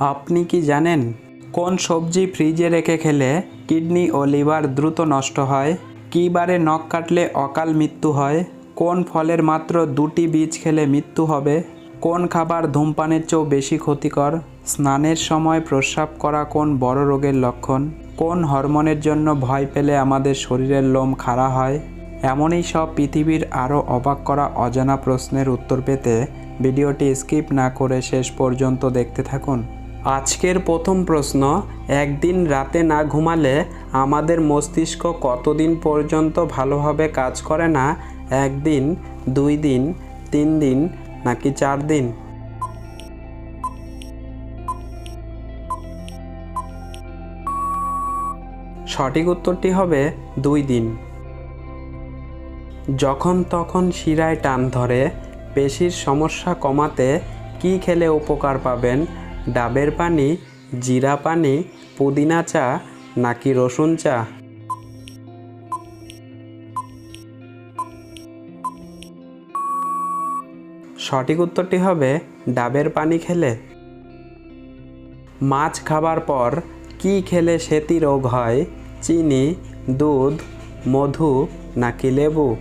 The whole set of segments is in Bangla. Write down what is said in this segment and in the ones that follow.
আপনি কি জানেন কোন সবজি ফ্রিজে রেখে খেলে কিডনি ও লিভার দ্রুত নষ্ট হয়? কী বারে নখ কাটলে অকাল মৃত্যু হয়? কোন ফলের মাত্র দুটি বীজ খেলে মৃত্যু হবে? কোন খাবার ধূমপানের চেয়েও বেশি ক্ষতিকর? স্নানের সময় প্রস্রাব করা কোন বড় রোগের লক্ষণ? কোন হরমোনের জন্য ভয় পেলে আমাদের শরীরের লোম খাড়া হয়? এমনই সব পৃথিবীর আরও অবাক করা অজানা প্রশ্নের উত্তর পেতে ভিডিওটি স্কিপ না করে শেষ পর্যন্ত দেখতে থাকুন। আজকের প্রথম প্রশ্ন, একদিন রাতে না ঘুমালে আমাদের মস্তিষ্ক কতদিন পর্যন্ত ভালোভাবে কাজ করে না? একদিন, দুই দিন, তিন দিন, নাকি চার দিন? সঠিক উত্তরটি হবে দুই দিন। যখন তখন শিরায় টান ধরে, পেশির সমস্যা কমাতে কি খেলে উপকার পাবেন? ডাবের পানি, জিরা পানি, পুদিনা চা নাকি রসুন চা? সঠিক উত্তরটি হবে ডাবের পানি খেলে। মাছ খাবার পর কি খেলে সেতি রোগ হয়? চিনি, দুধ, মধু নাকি লেবু?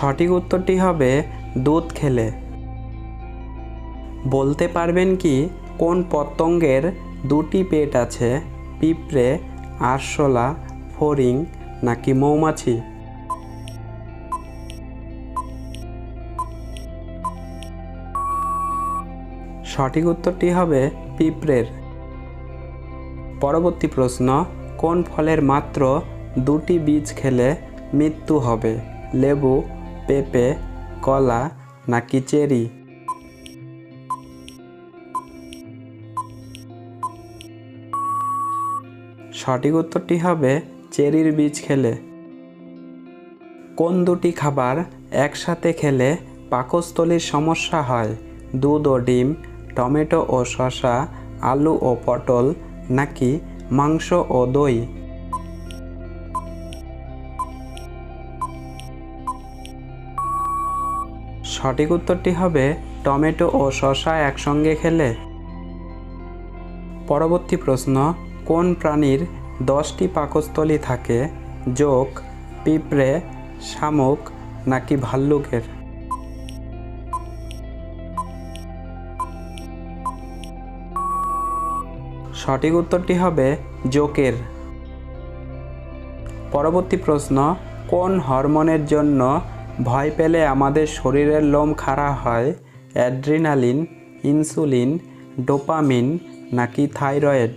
সঠিক উত্তরটি হবে দুধ খেলে। বলতে পারবেন কি, কোন পতঙ্গের দুটি পেট আছে, পিঁপড়ে, আরশোলা, ফড়িং নাকি মৌমাছি? সঠিক উত্তরটি হবে পিঁপড়ের। পরবর্তী প্রশ্ন, কোন ফলের মাত্র দুটি বীজ খেলে মৃত্যু হবে, লেবু পেঁপে, কলা নাকি চেরি? সঠিক উত্তরটি হবে চেরির বীজ খেলে। কোন দুটি খাবার একসাথে খেলে পাকস্থলীর সমস্যা হয়? দুধ ও ডিম, টমেটো ও শসা, আলু ও পটল নাকি মাংস ও দই? সঠিক উত্তরটি হবে টমেটো ও শশা একসঙ্গে খেলে। পরবর্তী প্রশ্ন, কোন প্রাণীর দশটি পাকস্থলী থাকে? যোগ, পিঁপড়ে, শামুক নাকি ভাল্লুকের? সঠিক উত্তরটি হবে জোকের। পরবর্তী প্রশ্ন, কোন হরমোনের জন্য ভয় পেলে আমাদের শরীরের লোম খাড়া হয়, অ্যাড্রিনালিন, ইনসুলিন, ডোপামিন নাকি থাইরয়েড।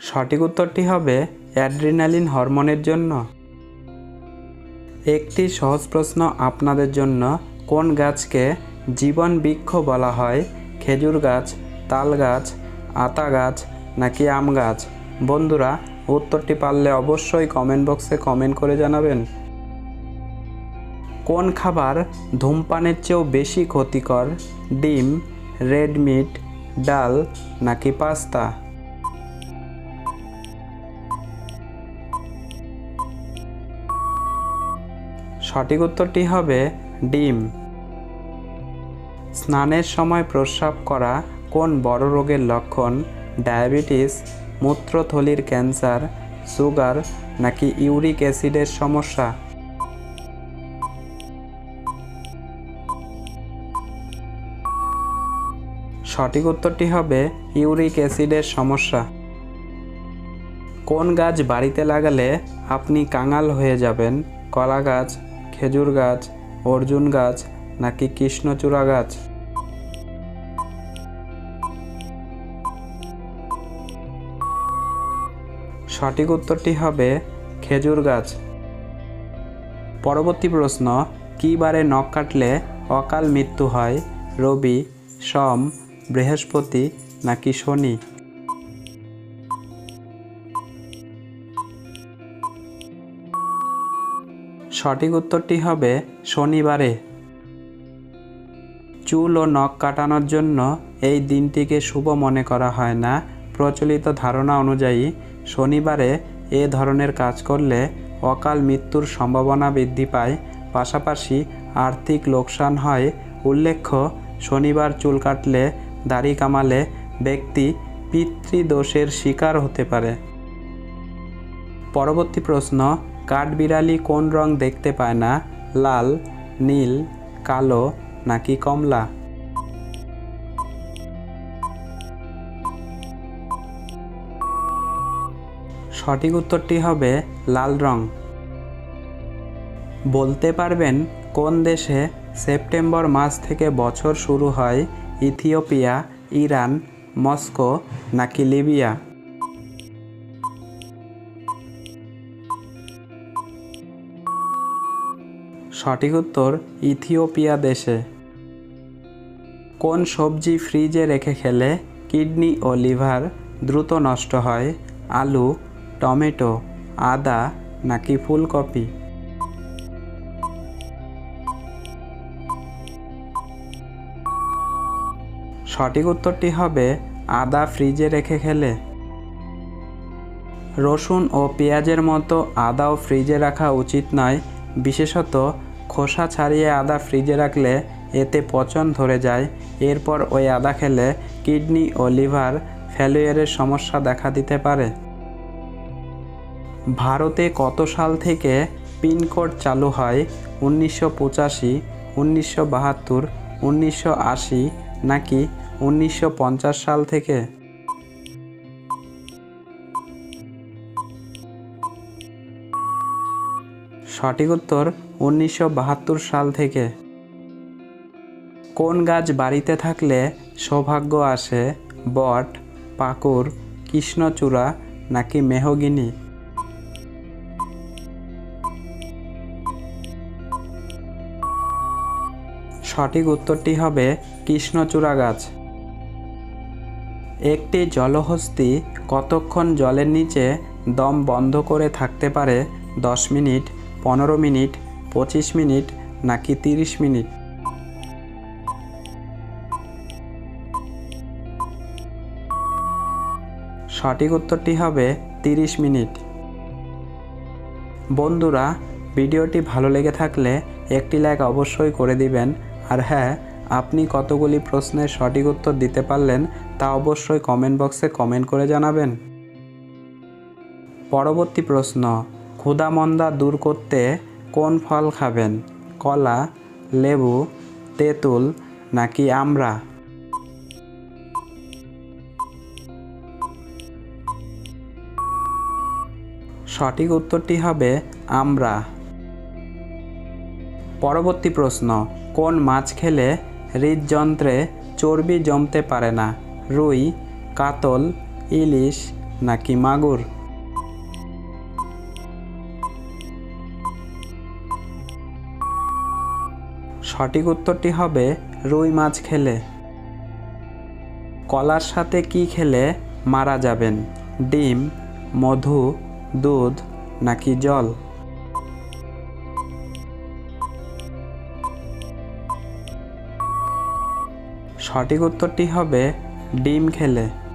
সঠিক উত্তরটি হবে অ্যাড্রিনালিন হরমোনের জন্য। একটি সহজ প্রশ্ন আপনাদের জন্য, কোন গাছকে জীবন বৃক্ষ বলা হয়? খেজুর গাছ, তাল গাছ, আতা গাছ নাকি আম গাছ? বন্ধুরা, উত্তরটি পারলে অবশ্যই কমেন্ট বক্সে কমেন্ট করে জানাবেন। কোন খাবার ধূমপানের চেয়েও বেশি ক্ষতিকর, ডিম রেড মিট ডাল নাকি পাস্তা? সঠিক উত্তরটি হবে ডিম। স্নানের সময় প্রস্রাব করা কোন বড় রোগের লক্ষণ? ডায়াবেটিস মূত্রথলির ক্যান্সার, সুগার নাকি ইউরিক অ্যাসিডের সমস্যা? সঠিক উত্তরটি হবে ইউরিক অ্যাসিডের সমস্যা। কোন গাছ বাড়িতে লাগালে আপনি কাঙাল হয়ে যাবেন? কলা গাছ, খেজুর গাছ, অর্জুন গাছ নাকি কৃষ্ণচূড়া গাছ? সঠিক উত্তরটি হবে খেজুর গাছ। পরবর্তী প্রশ্ন, কী বারে নখ কাটলে অকাল মৃত্যু হয়, রবি, সোম, বৃহস্পতি নাকি শনি? সঠিক উত্তরটি হবে শনিবারে। চুল ও নখ কাটানোর জন্য এই দিনটিকে শুভ মনে করা হয় না। প্রচলিত ধারণা অনুযায়ী শনিবারে এ ধরনের কাজ করলে অকাল মৃত্যুর সম্ভাবনা বৃদ্ধি পায়। পাশাপাশি আর্থিক লোকসান হয়। উল্লেখ্য, শনিবার চুল কাটলে, দাড়ি কামালে ব্যক্তি পিতৃদোষের শিকার হতে পারে। পরবর্তী প্রশ্ন, কাঠবিড়ালি কোন রং দেখতে পায় না? লাল, নীল, কালো নাকি কমলা? সঠিক উত্তরটি হবে লাল রং। বলতে পারবেন কোন দেশে সেপ্টেম্বর মাস থেকে বছর শুরু হয়, ইথিওপিয়া, ইরান, মস্কো নাকি লিবিয়া? সঠিক উত্তর, ইথিওপিয়া দেশে। কোন সবজি ফ্রিজে রেখে খেলে কিডনি ও লিভার দ্রুত নষ্ট হয়, আলু টমেটো, আদা নাকি ফুলকপি? সঠিক উত্তরটি হবে আদা ফ্রিজে রেখে খেলে। রসুন ও পেঁয়াজের মতো আদাও ফ্রিজে রাখা উচিত নয়, বিশেষত খোসা ছাড়িয়ে আদা ফ্রিজে রাখলে এতে পচন ধরে যায়। এরপর ওই আদা খেলে কিডনি ও লিভার ফেলুয়ারের সমস্যা দেখা দিতে পারে। ভারতে কত সাল থেকে পিনকোড চালু হয়? উনিশশো পঁচাশি, উনিশশো বাহাত্তর, উনিশশো আশি নাকি উনিশশো পঞ্চাশ সাল থেকে? সঠিক উত্তর, উনিশশো বাহাত্তর সাল থেকে। কোন গাছ বাড়িতে থাকলে সৌভাগ্য আসে? বট পাকুর কৃষ্ণচূড়া নাকি মেহগিনি? সঠিক উত্তরটি হবে কৃষ্ণচূড়া গাছ একটি জলহস্তি কতক্ষণ জলের নিচে দম বন্ধ করে থাকতে পারে? দশ মিনিট, পনেরো মিনিট, পঁচিশ মিনিট, নাকি তিরিশ মিনিট? সঠিক উত্তরটি হবে তিরিশ মিনিট। বন্ধুরা, ভিডিওটি ভালো লেগে থাকলে একটি লাইক অবশ্যই করে দিবেন। আর হ্যাঁ আপনি কতগুলি প্রশ্নের সঠিক উত্তর দিতে পারলেন তা অবশ্যই কমেন্ট বক্সে কমেন্ট করে জানাবেন। পরবর্তী প্রশ্ন ক্ষুধামন্দা দূর করতে কোন ফল খাবেন? কলা, লেবু, তেঁতুল নাকি আমরা সঠিক উত্তরটি হবে আমরা পরবর্তী প্রশ্ন কোন মাছ খেলে হৃদযন্ত্রে চর্বি জমতে পারে না? রুই, কাতল, ইলিশ নাকি মাগুর? সঠিক উত্তরটি হবে রুই মাছ খেলে। কলার সাথে কি খেলে মারা যাবেন? ডিম, মধু, দুধ নাকি জল? সঠিক উত্তরটি হবে ডিম খেলে।